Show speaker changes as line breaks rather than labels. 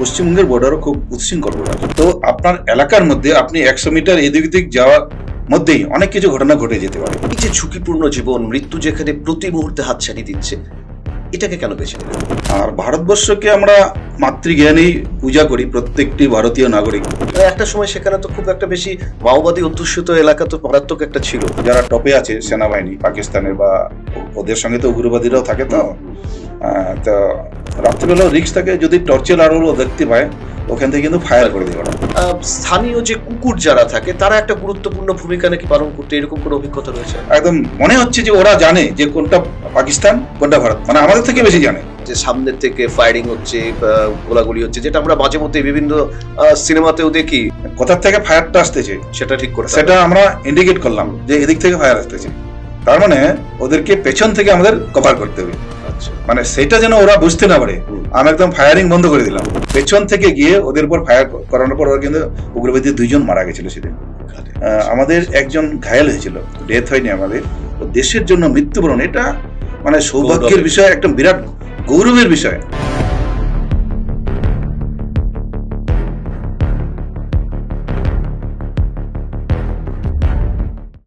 পশ্চিমবঙ্গের বর্ডারও খুব উচ্ছৃঙ্খল বর্ডার তো আপনার এলাকার মধ্যে আপনি একশো মিটার এদিক ওদিক যাওয়ার মধ্যেই অনেক কিছু ঘটনা ঘটে যেতে পারে।
এই যে ঝুঁকিপূর্ণ জীবন মৃত্যু যেখানে প্রতি মুহূর্তে হাতছানি দিচ্ছে এটাকে কেন বেছে নিলেন
আর ভারতবর্ষকে আমরা মাতৃজ্ঞানেই পূজা করি প্রত্যেকটি ভারতীয় নাগরিক।
একটা সময় সেখানে তো খুব একটা বেশি মাওবাদী অধ্যুষিত এলাকা তো মারাত্মক একটা ছিল।
যারা টপে আছে সেনাবাহিনী পাকিস্তানের বা ওদের সঙ্গে তো উগ্রবাদীরাও থাকে তো। তো রাত্রিবেলাও রিক্স থাকে যদি টর্চের আরও দেখতে পায় ওখান থেকে কিন্তু ফায়ার করে দেবে।
স্থানীয় যে কুকুর যারা থাকে তারা একটা গুরুত্বপূর্ণ ভূমিকা নাকি পালন করতে? এরকম কোনো অভিজ্ঞতা রয়েছে?
একদম মনে হচ্ছে যে ওরা জানে যে কোনটা পাকিস্তান কোনটা ভারত। মানে আমাদের থেকে বেশি জানে।
যে সামনের থেকে ফায়ারিং হচ্ছে গোলাগুলি হচ্ছে যেটা আমরা মাঝে মধ্যে বিভিন্ন সিনেমাতেও দেখি।
কোথার থেকে ফায়ারটা আসতেছে?
সেটা ঠিক করে
সেটা আমরা ইন্ডিকেট করলাম যে এদিক থেকে ফায়ার আসতেছে। তার মানে ওদেরকে পেছন থেকে আমাদের কভার করতে হবে। মানে সেটা যেন ওরা বুঝতে না পারে। আমি একদম ফায়ারিং বন্ধ করে দিলাম। পেছন থেকে গিয়ে ওদের উপর ফায়ার করানোর পর ওরা কিন্তু উগ্রবাদী দুইজন মারা গেছিল সেদিন। আহ, আমাদের একজন ঘায়েল হয়েছিল। ডেথ হয়নি আমাদের। দেশের জন্য মৃত্যুবরণ এটা মানে সৌভাগ্যের বিষয় একটা বিরাট গৌরবের বিষয়।